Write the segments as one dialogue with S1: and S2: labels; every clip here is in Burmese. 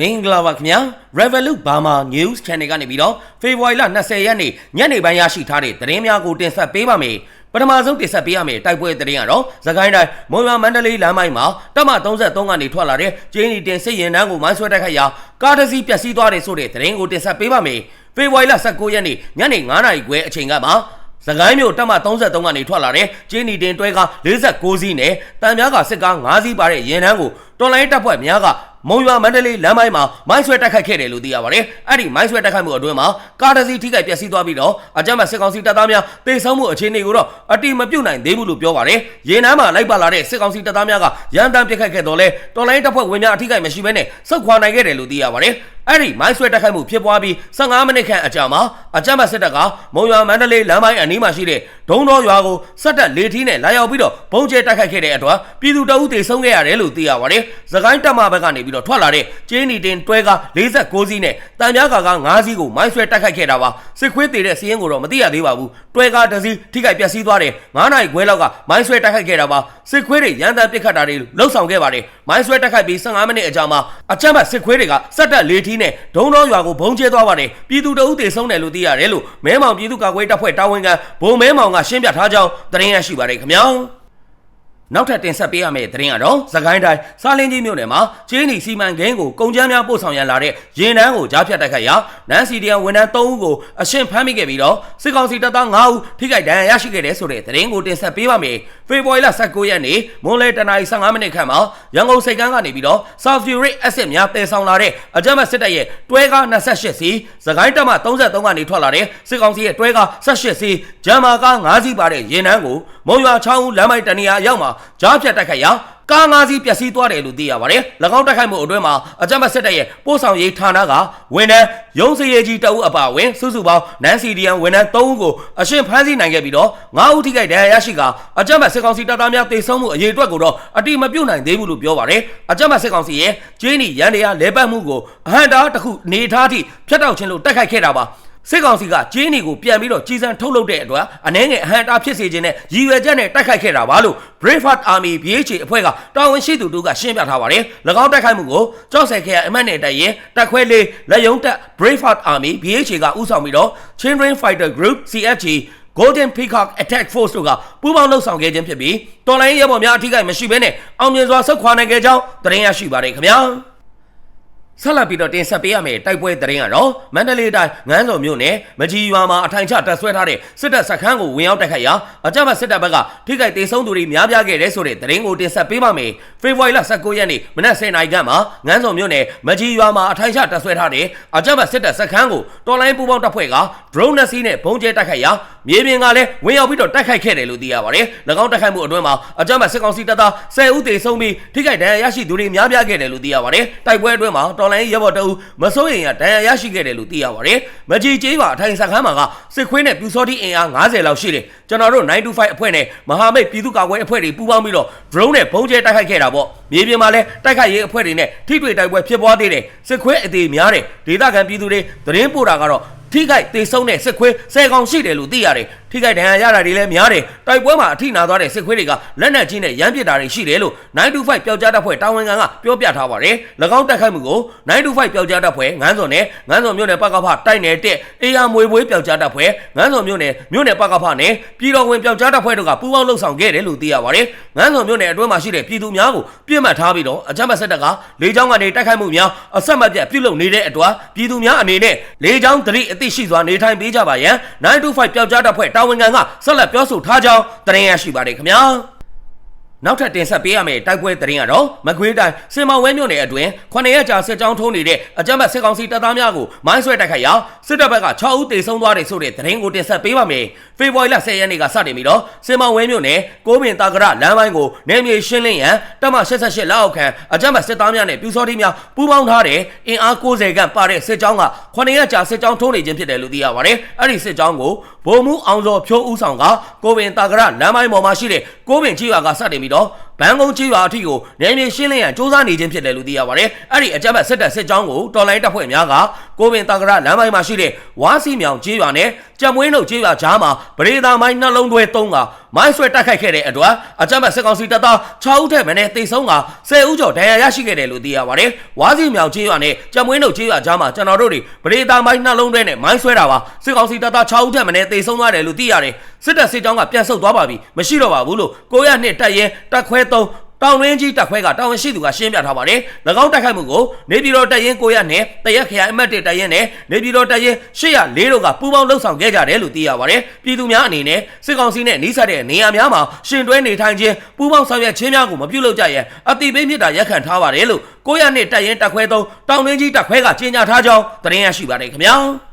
S1: မင်္ဂလာပါခင်ဗျာ Revolut Burma News Channel ကနေပြီးတော့ဖေဖော်ဝါရီလ20ရက်နေ့ညနေပိုင်းရရှိထားတဲ့သတင်းများကိုတင်ဆက်ပေးပါမယ်ပထမဆုံးတင်ဆက်ပေးရမယ့်တိုက်ပွဲသတင်းကတော့သခိုင်းတိုင်းမွန်ရွာမန္တလေးလမ်းပိုင်းမှာတပ်မ33ကနေထွက်လာတဲ့ကျင်းဒီတင်စစ်ရင်တန်းကိုမိုင်းဆွဲတိုက်ခိုက်ရာကားတစ်စီးပျက်စီးသွားတယ်ဆိုတဲ့သတင်းကိုတင်ဆက်ပေးပါမယ်ဖေဖော်ဝါရီလ19ရက်နေ့ညနေ9:00နာရီခွဲအချိန်ကမှာစကိုင်းမြို့တပ်မ33ကနေထွက်လာတဲ့ကျင်းဒီတင်တွဲကား46စီးနဲ့တန်ပြားကစစ်ကား5စီးပါတဲ့ရင်တန်းကိုတော်လိုင်းတပ်ဖွဲ့များက မုံရွာမန္တလေးလမ်းပိုင်းမှာမိုင်းဆွဲတိုက်ခိုက်ခဲ့တယ်လို့သိရပါတယ်။အဲ့ဒီမိုင်းဆွဲတိုက်ခိုက်မှုအတွင်းမှာကားတစ်စီးထိခိုက်ပျက်စီးသွားပြီးတော့အကြမ်းဖက်စစ်ကောင်စီတပ်သားများတေဆုံးမှုအခြေအနေကိုတော့အတိမပြုတ်နိုင်သေးဘူးလို့ပြောပါတယ်။ရေနမ်းမှာလိုက်ပါလာတဲ့စစ်ကောင်စီတပ်သားများကရန်တမ်းပစ်ခတ်ခဲ့တော့လဲတော်လိုင်းတပ်ဖွဲ့ဝင်များအထိခိုက်မရှိဘဲနဲ့စုခွာနိုင်ခဲ့တယ်လို့သိရပါတယ်။အဲ့ဒီမိုင်းဆွဲတိုက်ခိုက်မှုဖြစ်ပွားပြီး15မိနစ်ခန့်အကြာမှာအကြမ်းဖက်စစ်တပ်ကမုံရွာမန္တလေးလမ်းပိုင်းအနီးမှာရှိတဲ့ဒုံတော်ရွာကိုစက်တက်လေထီးနဲ့လာရောက်ပြီးတော့ဘုံကျဲတိုက်ခိုက်ခဲ့တဲ့အတွက်ပြည်သူတအုပ်တေဆုံးခဲ့ရတယ်လို့သိရပါတယ်။သခိုင်းတပ်မဘက်ကနေပြီးတော့ထွက်လာတဲ့ကျင်းနီတင်တွဲက46စီးနဲ့တန်ပြားကာက9စီးကိုမိုင်းဆွဲတိုက်ခိုက်ခဲ့တာပါ။စစ်ခွေးသေးတဲ့စီးရင်ကိုတော့မသိရသေးပါဘူး။တွဲကားတစ်စီးထိခိုက်ပျက်စီးသွားတယ်။9နိုင်ခွဲလောက်ကမိုင်းဆွဲတိုက်ခိုက်ခဲ့တာပါ။စစ်ခွေးတွေရန်တမ်းပစ်ခတ်တာတွေလှုပ်ဆောင်ခဲ့ပါတယ်။မိုင်းဆွဲတိုက်ခိုက်ပြီး15မိနစ်အကြာမှာအကြမ်းဖက်စစ်ခွေးတွေကစက်တက်လေထီးနဲ့ဒုံတော်ရွာကိုဘုံကျဲသွားပါတယ်။ပြည်သူတအုပ်တေဆုံးတယ်လို့သိရတယ်လို့မဲမောင်ပြည်သူ့ကာကွယ်တပ်ဖွဲ့တာဝန်ခံဘုံမဲမောင်ကရှင်းပြထားကြောင်းသတင်းရရှိပါတယ်ခင်ဗျာ။ နောက်ထပ်တင်ဆက်ပေးရမယ့်သတင်းကတော့သခိုင်းတိုင်းစားလင်းကြီးမြို့နယ်မှာကျင်းနီစီမံကိန်းကိုကုန်ကျန်းများပို့ဆောင်ရန်လာတဲ့ရင်နှန်းကိုကြားဖြတ်တိုက်ခိုက်ရာနန်းစီဒီယန်ဝန်ထမ်း3ဦးကိုအရှင်ဖမ်းမိခဲ့ပြီးတော့စစ်ကောင်စီတပ်သား5ဦးထိခိုက်ဒဏ်ရာရရှိခဲ့တဲ့ဆိုတဲ့သတင်းကိုတင်ဆက်ပေးပါမယ်။ဖေဖော်ဝါရီလ19ရက်နေ့မွန်လဲတနာရီ15မိနစ်ခန့်မှာရန်ကုန်စိတ်ကမ်းကနေပြီးတော့ sulfuric acid များတည်ဆောင်လာတဲ့အကြမ်းဖက်စစ်တပ်ရဲ့တွဲကား28စီသခိုင်းတပ်မှ33ကနေထွက်လာတဲ့စစ်ကောင်စီရဲ့တွဲကား18စီဂျမ်မာကား5စီးပါတဲ့ရင်နှန်းကိုမုံရွာချောင်းဦးလမ်းမိုက်တနေရာရောက်မှာကြားဖြတ်တိုက်ခိုက်ရာကားငါးစီးပျက်စီးသွားတယ်လို့သိရပါတယ်။၎င်းတိုက်ခိုက်မှုအတွင်းမှာအကြမ်းဖက်စစ်တပ်ရဲ့ပို့ဆောင်ရေးဌာနကဝန်ထမ်းရုံးစရေးကြီးတအုပ်အပါအဝင်စုစုပေါင်းနန်စီဒီယန်ဝန်ထမ်း3ဦးကိုအရှင်ဖမ်းဆီးနိုင်ခဲ့ပြီးတော့9ဦးထိခိုက်ဒဏ်ရာရရှိကအကြမ်းဖက်စစ်ကောင်စီတပ်သားများတေဆုံးမှုအရေးအတွက်ကိုတော့အတိမပြုတ်နိုင်သေးဘူးလို့ပြောပါတယ်။အကြမ်းဖက်စစ်ကောင်စီရဲ့ကျင်းနီရန်တရားလဲပတ်မှုကိုအဟံတားတစ်ခုနေထားသည့်ဖျက်တောက်ခြင်းလို့တိုက်ခိုက်ခဲ့တာပါ။ စစ်ကောင်စီကကျင်းနီကိုပြန်ပြီးတော့ကြီးစံထုတ်လုပ်တဲ့အတွက်အနှဲငယ်အဟံတာဖြစ်စေခြင်းနဲ့ရည်ရွယ်ချက်နဲ့တိုက်ခိုက်ခဲ့တာပါလို့ Braveheart Army BHA အဖွဲ့ကတာဝန်ရှိသူတို့ကရှင်းပြထားပါတယ်။၎င်းတိုက်ခိုက်မှုကိုကြောက်ဆက်ခဲအမတ်နဲ့တိုက်ရင်တက်ခွဲလေးလက်ယုံတက် Braveheart Army BHA ကဥဆောင်ပြီးတော့ Children Fighter Group CFG Golden Peacock Attack Force တို့ကပူးပေါင်းလှုပ်ဆောင်ခဲ့ခြင်းဖြစ်ပြီးတော်လိုင်းရဲဘော်များအထိကိမရှိဘဲနဲ့အောင်မြင်စွာဆုတ်ခွာနိုင်ခဲ့ကြောင်းသတင်းရရှိပါတယ်ခင်ဗျာ။ ဆက်လက်ပြီးတော့တင်ဆက်ပေးရမယ့်တိုက်ပွဲသတင်းကတော့မန္တလေးတိုင်းငန်းစော်မြို့နယ်မကြီးရွာမှာအထိုင်ချတပ်ဆွဲထားတဲ့စစ်တပ်စခန်းကိုဝင်ရောက်တိုက်ခိုက်ရာအကြမ်းဖက်စစ်တပ်ဘက်ကထိခိုက်ဒေဆုံးသူတွေများပြားခဲ့တဲ့ဆိုတဲ့သတင်းကိုတင်ဆက်ပေးပါမယ်။ဖေဖော်ဝါရီလ19ရက်နေ့မနက်10:00နာရီခန့်မှာငန်းစော်မြို့နယ်မကြီးရွာမှာအထိုင်ချတပ်ဆွဲထားတဲ့အကြမ်းဖက်စစ်တပ်စခန်းကိုတော်လိုင်းပူပေါင်းတပ်ဖွဲ့က drone နဲ့စီးနဲ့ဘုံကျဲတိုက်ခိုက်ရာမြေပြင်ကလည်းဝင်ရောက်ပြီးတော့တိုက်ခိုက်ခဲ့တယ်လို့သိရပါတယ်။၎င်းတိုက်ခိုက်မှုအတွင်းမှာအကြမ်းဖက်စစ်ကောင်စီတပ်သား10ဦးသေဆုံးပြီးထိခိုက်ဒဏ်ရာရရှိသူတွေများပြားခဲ့တယ်လို့သိရပါတယ်။တိုက်ပွဲအတွင်းမှာတော်လိုင်းရဲဘော်တအုပ်မစိုးရင်ရဒဏ်ရာရရှိခဲ့တယ်လို့သိရပါတယ်။မကြီးကျေးပါအထိုင်စခန်းမှာကစစ်ခွေးနဲ့ပြူစောတိအင်အား90လောက်ရှိတယ်။ကျွန်တော်တို့925အဖွဲ့နဲ့မဟာမိတ်ပြည်သူ့ကာကွယ်အဖွဲ့တွေပူးပေါင်းပြီးတော့ drone နဲ့ဘုံကျဲတိုက်ခိုက်ခဲ့တာပေါ့။ မြေပြင်မှာလည်းတိုက်ခိုက်ရေးအဖွဲ့တွေနဲ့ထိတွေ့တိုက်ပွဲဖြစ်ပွားသေးတယ်။စစ်ခွေးအသေးများတယ်။ဒေသခံပြည်သူတွေသတင်းပို့တာကတော့ထိခိုက်တေဆုံးတဲ့စစ်ခွေးဆယ်ကောင်ရှိတယ်လို့သိရတယ် ထိခိုက်ဒဏ်ရာရတာတွေလည်းများတယ်တိုက်ပွဲမှာအထိနာသွားတဲ့စစ်ခွေးတွေကလက်နက်ကြီးနဲ့ရမ်းပစ်တာတွေရှိတယ်လို့925ပျောက်ကြားတပ်ဖွဲ့တာဝန်ခံကပြောပြထားပါတယ်၎င်းတိုက်ခိုက်မှုကို925ပျောက်ကြားတပ်ဖွဲ့ငန်းစော်နဲ့ငန်းစော်မြို့နယ်ပကဖတိုက်နယ်တက်အေယာမွေပွေးပျောက်ကြားတပ်ဖွဲ့ငန်းစော်မြို့နယ်မြို့နယ်ပကဖနဲ့ပြည်တော်ဝင်ပျောက်ကြားတပ်ဖွဲ့တို့ကပူးပေါင်းလှုပ်ဆောင်ခဲ့တယ်လို့သိရပါတယ်ငန်းစော်မြို့နယ်အတွင်းမှာရှိတဲ့ပြည်သူများကိုပြစ်မှတ်ထားပြီးတော့အကြမ်းဖက်စစ်တပ်ကလေကြောင်းကနေတိုက်ခိုက်မှုများအဆက်မပြတ်ပြုလုပ်နေတဲ့အတွက်ပြည်သူများအနေနဲ့လေကြောင်းတရိအသိရှိစွာနေထိုင်ပေးကြပါရန်925ပျောက်ကြားတပ်ဖွဲ့တာဝန်ခံကဆက်လက်ပြောဆိုထားကြောင်းသတင်းရရှိပါတယ်ခင်ဗျာ နောက်ထပ်တင်ဆက်ပေးရမယ့်တိုက်ပွဲသတင်းကတော့မကွေးတိုင်းစင်မောင်ဝဲမြို့နယ်အတွင်း9ရက်ကြာစစ်ကြောင်းထိုးနေတဲ့အကြမ်းဖက်စစ်ကောင်စီတပ်သားများကိုမိုင်းဆွဲတိုက်ခိုက်ရာစစ်တပ်ဘက်က6ဦးတေဆုံးသွားတယ်ဆိုတဲ့သတင်းကိုတင်ဆက်ပေးပါမယ်။ဖေဖော်ဝါရီလ10ရက်နေ့ကစတင်ပြီးတော့စင်မောင်ဝဲမြို့နယ်ကိုပင်တာကရလမ်းပိုင်းကိုနေမြေရှင်းလင်းရန်တပ်မ88လက်အောက်ခံအကြမ်းဖက်စစ်သားများနဲ့ပြူစောတိများပူးပေါင်းထားတဲ့အင်အား90ခန့်ပါတဲ့စစ်ကြောင်းက9ရက်ကြာစစ်ကြောင်းထိုးနေခြင်းဖြစ်တယ်လို့သိရပါတယ်။အဲ့ဒီစစ်ကြောင်းကိုဗိုလ်မှူးအောင်စောဖြိုးဦးဆောင်ကကိုပင်တာကရလမ်းပိုင်းပေါ်မှာရှိတဲ့ကိုပင်ချီရွာကစတင်ပြီးတော့ဘန်ကုန်းချေးရွာအထိကိုနေမြေရှင်းလင်းရန်စ조사နေခြင်းဖြစ်တယ်လို့သိရပါတယ်။အဲ့ဒီအကြမ်းဖက်စစ်တပ်စစ်ကြောင်းကိုတော်လိုင်းတပ်ဖွဲ့များကကိုပင်တာကရလမ်းပိုင်းမှာရှိတဲ့ဝါစီမြောင်ချေးရွာနဲ့ကြံမွေးနှုတ်ချေးရွာကြားမှာပရိသာမိုင်းနှလုံးတွဲသုံးကမိုင်းဆွဲတိုက်ခိုက်ခဲ့တဲ့အတွက်အကြမ်းဖက်စစ်ကောင်စီတပ်သား6ဦးထက်မနည်းတိတ်ဆုံးက10ဦးကျော်ဒဏ်ရာရရှိခဲ့တယ်လို့သိရပါတယ်။ဝါစီမြောင်ချေးရွာနဲ့ကြံမွေးနှုတ်ချေးရွာကြားမှာကျွန်တော်တို့တွေပရိသာမိုင်းနှလုံးတွဲနဲ့မိုင်းဆွဲတာပါစစ်ကောင်စီတပ်သား6ဦးထက်မနည်းတိတ်ဆုံးသွားတယ်လို့သိရတယ်။စစ်တပ်စစ်ကြောင်းကပြန်ဆုတ်သွားပါပြီမရှိတော့ပါဘူးလို့ကိုရနှစ်တက်ရင်တက်ခွဲ3တောင်ရင်းကြီးတပ်ခွဲကတောင်ရှိသူကရှင်းပြထားပါတယ်။၎င်းတိုက်ခိုက်မှုကိုနေပြည်တော်တပ်ရင်း9ရက်နဲ့တရက်ခရိုင်အမှတ်1တပ်ရင်းနဲ့နေပြည်တော်တပ်ရင်း804တို့ကပူးပေါင်းလှုပ်ဆောင်ခဲ့ကြတယ်လို့သိရပါတယ်။ပြည်သူများအနေနဲ့စစ်ကောင်စီနဲ့နှိစက်တဲ့နေရာများမှာရှင်တွဲနေထိုင်ခြင်းပူးပေါင်းဆောင်ရွက်ခြင်းများကိုမပြုလုပ်ကြရန်အတိပေးမြစ်တာရက်ခံထားပါတယ်လို့9ရက်နဲ့တပ်ရင်းတပ်ခွဲ3တောင်ရင်းကြီးတပ်ခွဲကကြေညာထားကြောင်းသတင်းရရှိပါတယ်ခင်ဗျာ။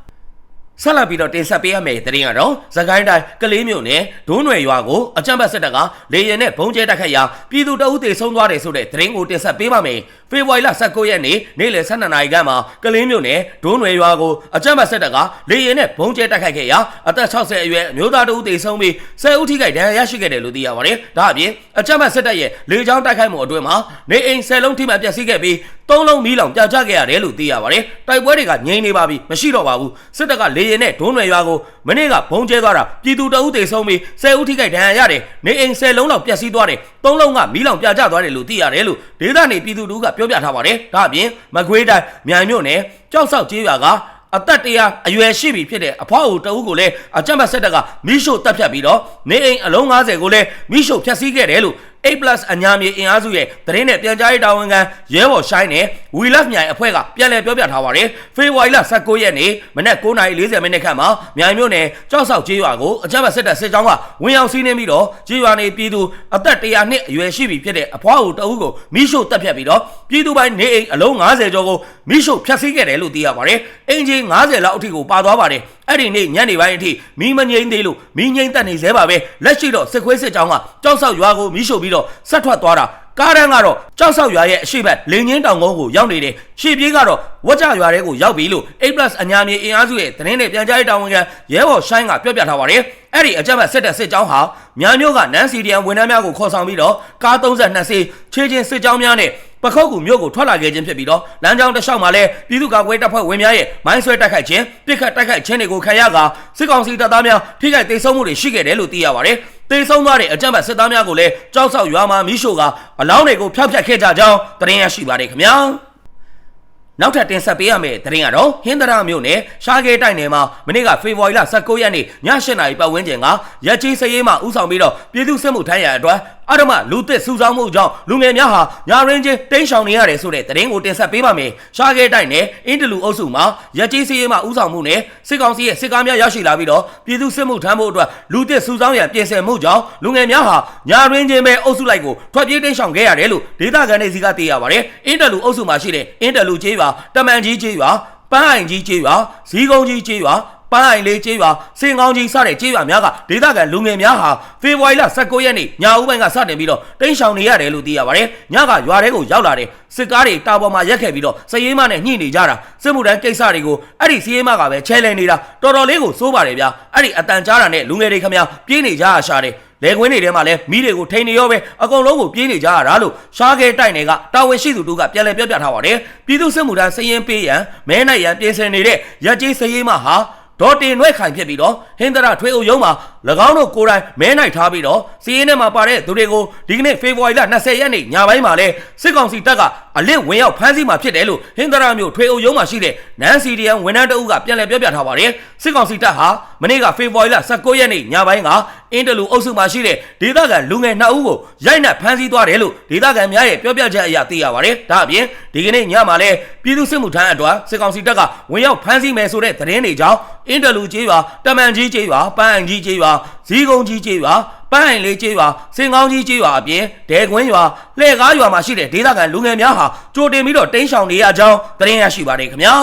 S1: ဆက်လက်ပြီးတော့တင်ဆက်ပေးရမယ့်သတင်းကတော့သခိုင်းတိုင်းကလေးမြို့နယ်ဒုံးနွယ်ရွာကိုအကြမ်းဖက်စစ်တပ်ကလေရင်နဲ့ဘုံကျဲတိုက်ခတ်ရာပြည်သူတအုပ်တေဆုံးသွားတယ်ဆိုတဲ့သတင်းကိုတင်ဆက်ပေးပါမယ်။ဖေဖော်ဝါရီလ19ရက်နေ့နေ့လယ်12နာရီခန့်မှာကလေးမြို့နယ်ဒုံးနွယ်ရွာကိုအကြမ်းဖက်စစ်တပ်ကလေရင်နဲ့ဘုံကျဲတိုက်ခတ်ခဲ့ရာအသက်60အရွယ်အမျိုးသားတအုပ်တေဆုံးပြီး10ဦးထိခိုက်ဒဏ်ရာရရှိခဲ့တယ်လို့သိရပါတယ်။ဒါအပြင်အကြမ်းဖက်စစ်တပ်ရဲ့လေကြောင်းတိုက်ခိုက်မှုအတွင်းမှာနေအိမ်10လုံးထိမှန်ပျက်စီးခဲ့ပြီးသုံးလုံးမီးလောင်ပြကျခဲ့ရတယ်လို့သိရပါတယ်။တိုက်ပွဲတွေကငြိမ်နေပါပြီမရှိတော့ပါဘူး။စစ်တပ်ကလေရင်နဲ့ဒုံးနွယ်ရွာကိုမနေ့ကဘုံကျဲသွားတာပြည်သူတအုပ်တေဆုံးပြီး10ဦးထိခိုက်ဒဏ်ရာရတယ်။နေအိမ်10လုံးလောက်ပျက်စီးသွားတယ်။သုံးလုံးကမီးလောင်ပြကျသွားတယ်လို့သိရတယ်လို့ဒေသနေပြည်သူတို့ကပြောပြထားပါတယ်။ဒါအပြင်မကွေးတိုင်းမြိုင်မြို့နယ်ကြောက်ဆောက်ကျေးရွာကအသက်တရာအရွယ်ရှိပြီဖြစ်တဲ့အဖွားအိုတအုပ်ကိုလည်းအကြမ်းဖက်စစ်တပ်ကမိရှို့တပ်ဖြတ်ပြီးတော့နေအိမ်အလုံး90ကိုလည်းမိရှို့ဖျက်ဆီးခဲ့တယ်လို့ A+ အညာမြေအင်အားစုရဲ့သတင်းနဲ့ပြန်ကြားရေးတာဝန်ခံရဲဘော်ရှိုင်းနဲ့ဝီလက်မြိုင်အဖွဲ့ကပြန်လည်ပြောပြထားပါတယ်။ဖေဖော်ဝါရီလ19ရက်နေ့မနက်9:40မိနစ်ခန့်မှာမြိုင်မြို့နယ်ကြောက်ဆောက်ကျေးရွာကိုအကြမ်းဖက်စစ်တပ်စစ်ကြောင်းကဝင်ရောက်စီးနင်းပြီးတော့ကျေးရွာနေပြည်သူအသက်100နှစ်အရွယ်ရှိပြီဖြစ်တဲ့အဖွားအိုတအုပ်ကိုမိရှို့တပ်ဖြတ်ပြီးတော့ပြည်သူပိုင်းနေအိမ်အလုံး90ကျော်ကိုမိရှို့ဖျက်ဆီးခဲ့တယ်လို့သိရပါတယ်။အင်ဂျင်90လောက်အထိကိုပါသွားပါတယ်။ အဲ့ဒီနေ့ညနေပိုင်းအထိမီးမငိမ့်သေးလို့မီးငိမ့်တက်နေသေးပါပဲလက်ရှိတော့စစ်ခွေးစစ်ကြောင်းကကြောက်ဆောက်ရွာကိုမီးရှို့ပြီးတော့ဆက်ထွက်သွားတာကားတန်းကတော့ကြောက်ဆောက်ရွာရဲ့အရှိတ်လင်းချင်းတောင်ကုန်းကိုရောက်နေတယ်ရှေ့ပြေးကတော့ဝက်ကြရွာတဲကိုရောက်ပြီလို့ A+ အညာမြေအင်အားစုရဲ့သတင်းနဲ့ပြန်ကြားရေးတာဝန်ခံရဲဘော်ရှိုင်းကပြောပြထားပါတယ်အဲ့ဒီအကြမ်းဖက်စစ်တပ်စစ်ကြောင်းဟာမြန်မျိုးကနန်းစီဒီယန်ဝန်ထမ်းများကိုခေါ်ဆောင်ပြီးတော့ကား32စီးခြေချင်းစစ်ကြောင်းများနဲ့ ပခုတ်ကူမြို့ကိုထွက်လာခဲ့ခြင်းဖြစ်ပြီးတော့လမ်းကြောင်းတစ်လျှောက်မှာလည်းပြည်သူ့ကာကွယ်တပ်ဖွဲ့ဝင်များရဲ့မိုင်းဆွဲတိုက်ခိုက်ခြင်းပစ်ခတ်တိုက်ခိုက်ခြင်းတွေကိုခံရကာစစ်ကောင်စီတပ်သားများထိခိုက်ဒေဆုံးမှုတွေရှိခဲ့တယ်လို့သိရပါတယ်။ဒေဆုံးသွားတဲ့အကြမ်းဖက်စစ်သားများကိုလည်းကြောက်ဆောက်ရွာမှာမိရှို့ကအလောင်းတွေကိုဖျောက်ဖျက်ခဲ့ကြကြောင်းသတင်းရရှိပါတယ်ခင်ဗျာ။နောက်ထပ်တင်ဆက်ပေးရမယ့်သတင်းကတော့ဟင်္ဒရာမြို့နယ်ရှားကဲတိုက်နယ်မှာမနေ့ကဖေဖော်ဝါရီလ19ရက်နေ့ည8:00နာရီပတ်ဝန်းကျင်ကရက်ကြီးစရေးမှဥဆောင်ပြီးတော့ပြည်သူစစ်မှုထမ်းရအတွက် အဓမ္မလူသစ်စုဆောင်းမှုကြောင့်လူငယ်များဟာညာရင်းချင်းတိန့်ရှောင်နေရတယ်ဆိုတဲ့သတင်းကိုတင်ဆက်ပေးပါမယ်။ရှားကဲတိုက်နယ်အင်တလူအုပ်စုမှာရက်ကြီးစရေးမှဥဆောင်မှုနဲ့စစ်ကောင်စီရဲ့စစ်ကားများရရှိလာပြီးတော့ပြည်သူစစ်မှုထမ်းဖို့အတွက်လူသစ်စုဆောင်းရန်ပြင်ဆင်မှုကြောင့်လူငယ်များဟာညာရင်းချင်းပဲအုပ်စုလိုက်ကိုထွက်ပြေးတိန့်ရှောင်ခဲ့ရတယ်လို့ဒေသခံတွေစီကသိရပါတယ်။အင်တလူအုပ်စုမှာရှိတဲ့အင်တလူကျေးရွာတမန်ကြီးကျေးရွာပန်းအိုင်ကြီးကျေးရွာဇီးကုန်းကြီးကျေးရွာ ပန်းအိုင်လေးကျေးရွာစင်ကောင်းကြီးစတဲ့ကျေးရွာများကဒေသခံလူငယ်များဟာဖေဖော်ဝါရီလ19ရက်နေ့ညဦးပိုင်းကစတင်ပြီးတော့တိန့်ရှောင်နေရတယ်လို့သိရပါတယ်။ညကရွာထဲကိုရောက်လာတဲ့စစ်ကားတွေတာပေါ်မှာရက်ခဲ့ပြီးတော့စရေးမနဲ့ညှိနေကြတာစစ်မှုတန်းကိစ္စတွေကိုအဲ့ဒီစရေးမကပဲချဲလဲနေတာတော်တော်လေးကိုစိုးပါတယ်ဗျာ။အဲ့ဒီအတန်ကြားတာနဲ့လူငယ်တွေခမများပြေးနေကြရရှာတယ်။လေကွင်းတွေထဲမှာလည်းမိတွေကိုထိန်နေရောပဲအကုန်လုံးကိုပြေးနေကြရတာလို့ရှားခဲတိုက်နယ်ကတာဝန်ရှိသူတို့ကပြန်လည်ပြောပြထားပါတယ်ပြည်သူစစ်မှုထမ်းစည်ရင်ပေးရန်မဲနိုင်ရန်ပြင်ဆင်နေတဲ့ရက်ကြီးစည်ရင်မဟာ ဒေါ်တင်နှွဲ့ခိုင်ဖြစ်ပြီးတော့ဟင်္ဒရာထွေးအုပ်ရုံးမှာ၎င်းတို့ကိုယ်တိုင်မဲနိုင်ထားပြီးတော့စီးရင်ထဲမှာပါတဲ့သူတွေကိုဒီကနေ့ဖေဖော်ဝါရီလ20ရက်နေ့ညပိုင်းမှာလဲစစ်ကောင်စီတပ်ကအလစ်ဝင်ရောက်ဖမ်းဆီးမှာဖြစ်တယ်လို့ဟင်္ဒရာမျိုးထွေးအုပ်ရုံးမှာရှိတဲ့နန်းစီဒီယန်ဝန်ထမ်းတအုပ်ကပြန်လည်ပြောပြထားပါတယ်စစ်ကောင်စီတပ်ဟာမနေ့ကဖေဖော်ဝါရီလ19ရက်နေ့ညပိုင်းကအင်းတလူအုပ်စုမှာရှိတဲ့ဒေသခံလူငယ်2ဦးကိုရိုက်နှက်ဖမ်းဆီးသွားတယ်လို့ဒေသခံများရဲ့ပြောပြချက်အရသိရပါတယ်ဒါအပြင်ဒီကနေ့ညမှာလဲပြည်သူစစ်မှုထမ်းအတွက်စစ်ကောင်စီတပ်ကဝင်ရောက်ဖမ်းဆီးမယ်ဆိုတဲ့သတင်းတွေကြောင့်အင်းတလူကျေးရွာတမန်ကြီးကျေးရွာပန်းအန်ကြီးကျေးရွာဇီးကုန်းကြီးကျေးရွာပန်းအိမ်လေးကျေးရွာစင်ကောင်းကြီးကျေးရွာအပြင်ဒဲကွင်းရွာလှဲကားရွာမှာရှိတဲ့ဒေသခံလူငယ်များဟာကြိုတင်ပြီးတော့တင်းရှောင်နေရကြောင်းသတင်းရရှိပါတယ်ခင်ဗျာ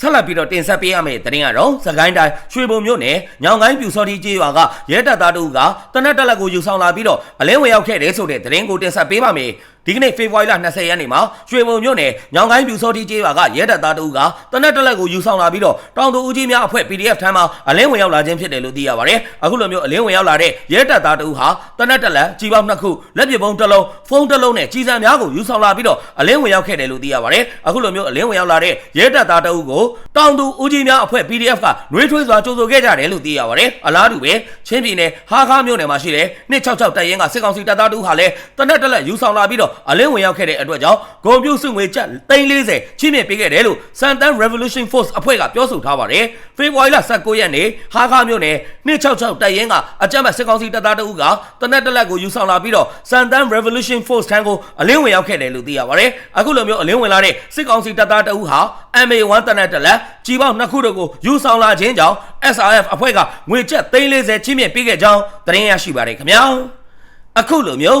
S1: ဆက်လက်ပြီးတော့တင်ဆက်ပေးရမယ့်သတင်းကတော့သခိုင်းတိုင်းရွှေဘုံမြို့နယ်ညောင်ကိုင်းပြူစောတိကျေးရွာကရဲတပ်သားတို့ကတနက်တက်လက်ကိုယူဆောင်လာပြီးတော့အလင်းဝင်ရောက်ခဲ့တယ်ဆိုတဲ့သတင်းကိုတင်ဆက်ပေးပါမယ်။ ဒဒီကနေ့ဖေဖော်ဝါရီလ20ရက်နေ့မှာရွှေဘုံမြို့နယ်ညောင်ကိုင်းပြူစောတိကျေးရွာကရဲတပ်သားတအုပ်ကတနက်တက်လက်ကိုယူဆောင်လာပြီးတော့တောင်သူဦးကြီးများအဖွဲ့ PDF ထမ်းမှာအလင်းဝင်ရောက်လာခြင်းဖြစ်တယ်လို့သိရပါတယ်အခုလိုမျိုးအလင်းဝင်ရောက်လာတဲ့ရဲတပ်သားတအုပ်ဟာတနက်တက်လက်ကြီးပေါင်းနှစ်ခုလက်ပစ်ပုံးတစ်လုံးဖုန်းတစ်လုံးနဲ့ကြီးစံများကိုယူဆောင်လာပြီးတော့အလင်းဝင်ရောက်ခဲ့တယ်လို့သိရပါတယ်အခုလိုမျိုးအလင်းဝင်ရောက်လာတဲ့ရဲတပ်သားတအုပ်ကိုတောင်သူဦးကြီးများအဖွဲ့ PDF ကနှွေးထွေးစွာကြိုဆိုခဲ့ကြတယ်လို့သိရပါတယ်အလားတူပဲချင်းပြည်နယ်ဟာခါမြို့နယ်မှာရှိတဲ့266တပ်ရင်းကစစ်ကောင်စီတပ်သားတအုပ်ဟာလည်းတနက်တက်လက်ယူဆောင်လာပြီးတော့အလင်းဝင်ရောက်ခဲ့တဲ့အတွက်ကြောင့်ဂုံပြုတ်စုငွေကျပ်340ချင်းမြင့်ပေးခဲ့တယ်လို့စန်တန် Revolution Force အဖွဲ့ကပြောဆိုထားပါတယ်ဖေဖော်ဝါရီလ19ရက်နေ့ဟာခါမြို့နယ်266တပ်ရင်းကအကြမ်းဖက်စစ်ကောင်စီတပ်သားတအုပ်ကတနက်တက်လက်ကိုယူဆောင်လာပြီးတော့စန်တန် Revolution Force ထံကိုအလင်းဝင်ရောက်ခဲ့တယ်လို့သိရပါတယ်အခုလိုမျိုးအလင်းဝင်လာတဲ့စစ်ကောင်စီတပ်သားတအုပ်ဟာ MA1 တနက်တက်လက်ကြီးပေါင်းနှစ်ခုတို့ကိုယူဆောင်လာခြင်းကြောင့် SRF အဖွဲ့ကငွေကျပ်340ချင်းမြင့်ပေးခဲ့ကြောင်းသတင်းရရှိပါတယ်ခင်ဗျာအခုလိုမျိုး